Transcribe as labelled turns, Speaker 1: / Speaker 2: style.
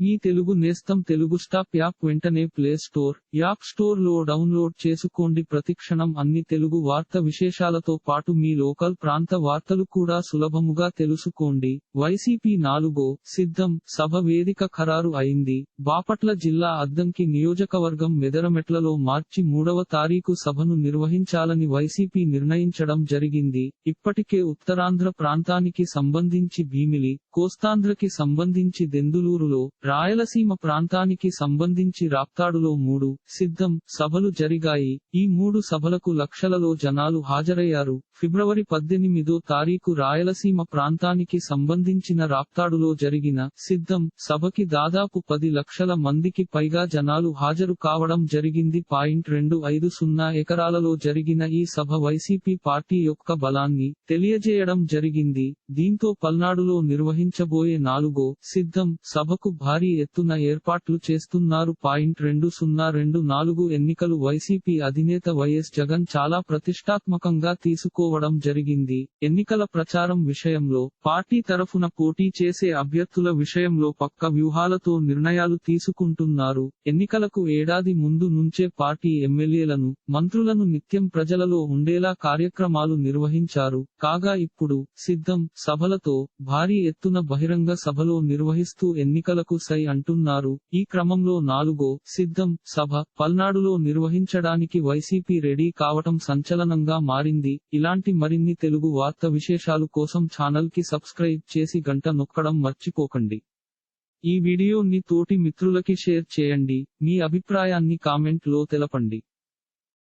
Speaker 1: మీ తెలుగు నేస్తం Telugu stop app వెంటనే play store app స్టోర్లో డౌన్లోడ్ చేసుకోండి. ప్రతిక్షణం అన్ని తెలుగు వార్త విశేషాలతో పాటు మీ లోకల్ ప్రాంత వార్తలు కూడా సులభముగా తెలుసుకోండి. వైసీపీ నాలుగో సిద్ధం సభ వేదిక ఖరారు అయింది. బాపట్ల జిల్లా అద్దంకి నియోజకవర్గం మెదరమెట్లలో మార్చి మూడవ తారీఖు సభను నిర్వహించాలని వైసీపీ నిర్ణయించడం జరిగింది. ఇప్పటికే ఉత్తరాంధ్ర ప్రాంతానికి సంబంధించి భీమిలి కోస్తాంధ్రకి సంబంధించి దెందులూరులో రాయలసీమ ప్రాంతానికి సంబంధించి రాప్తాడులో మూడు సిద్ధం సభలు జరిగాయి. ఈ మూడు సభలకు లక్షలలో జనాలు హాజరయ్యారు. ఫిబ్రవరి పద్దెనిమిదో తారీఖు రాయలసీమ ప్రాంతానికి సంబంధించిన రాప్తాడులో జరిగిన సిద్ధం సభకి దాదాపు పది లక్షల మందికి పైగా జనాలు హాజరు కావడం జరిగింది. పాయింట్ రెండు ఐదు సున్నా ఎకరాలలో జరిగిన ఈ సభ వైసీపీ పార్టీ యొక్క బలాన్ని తెలియజేయడం జరిగింది. దీంతో పల్నాడులో నిర్వహించబోయే నాలుగో సిద్ధం సభకు భారీ ఎత్తున ఏర్పాట్లు చేస్తున్నారు. పాయింట్ రెండు సున్నా రెండు నాలుగు ఎన్నికలు వైసీపీ అధినేత వైఎస్ జగన్ చాలా ప్రతిష్టాత్మకంగా తీసుకోవడం జరిగింది. ఎన్నికల ప్రచారం విషయంలో పార్టీ తరఫున పోటీ చేసే అభ్యర్థుల విషయంలో పక్క వ్యూహాలతో నిర్ణయాలు తీసుకుంటున్నారు. ఎన్నికలకు ఏడాది ముందు నుంచే పార్టీ ఎమ్మెల్యేలను మంత్రులను నిత్యం ప్రజలలో ఉండేలా కార్యక్రమాలు నిర్వహించారు. కాగా ఇప్పుడు సిద్ధం సభలతో భారీ ఎత్తున బహిరంగ సభలో నిర్వహిస్తూ ఎన్నికలకు దేశాయ్ అంటున్నారు. ఈ క్రమంలో నాలుగో సిద్ధం సభ పల్నాడులో నిర్వహించడానికి వైసీపీ రెడీ కావటం సంచలనంగా మారింది. ఇలాంటి మరిన్ని తెలుగు వార్త విశేషాలు కోసం ఛానల్కి సబ్స్క్రైబ్ చేసి గంట నొక్కడం మర్చిపోకండి. ఈ వీడియోని తోటి మిత్రులకి షేర్ చేయండి. మీ అభిప్రాయాన్ని కామెంట్లో తెలపండి.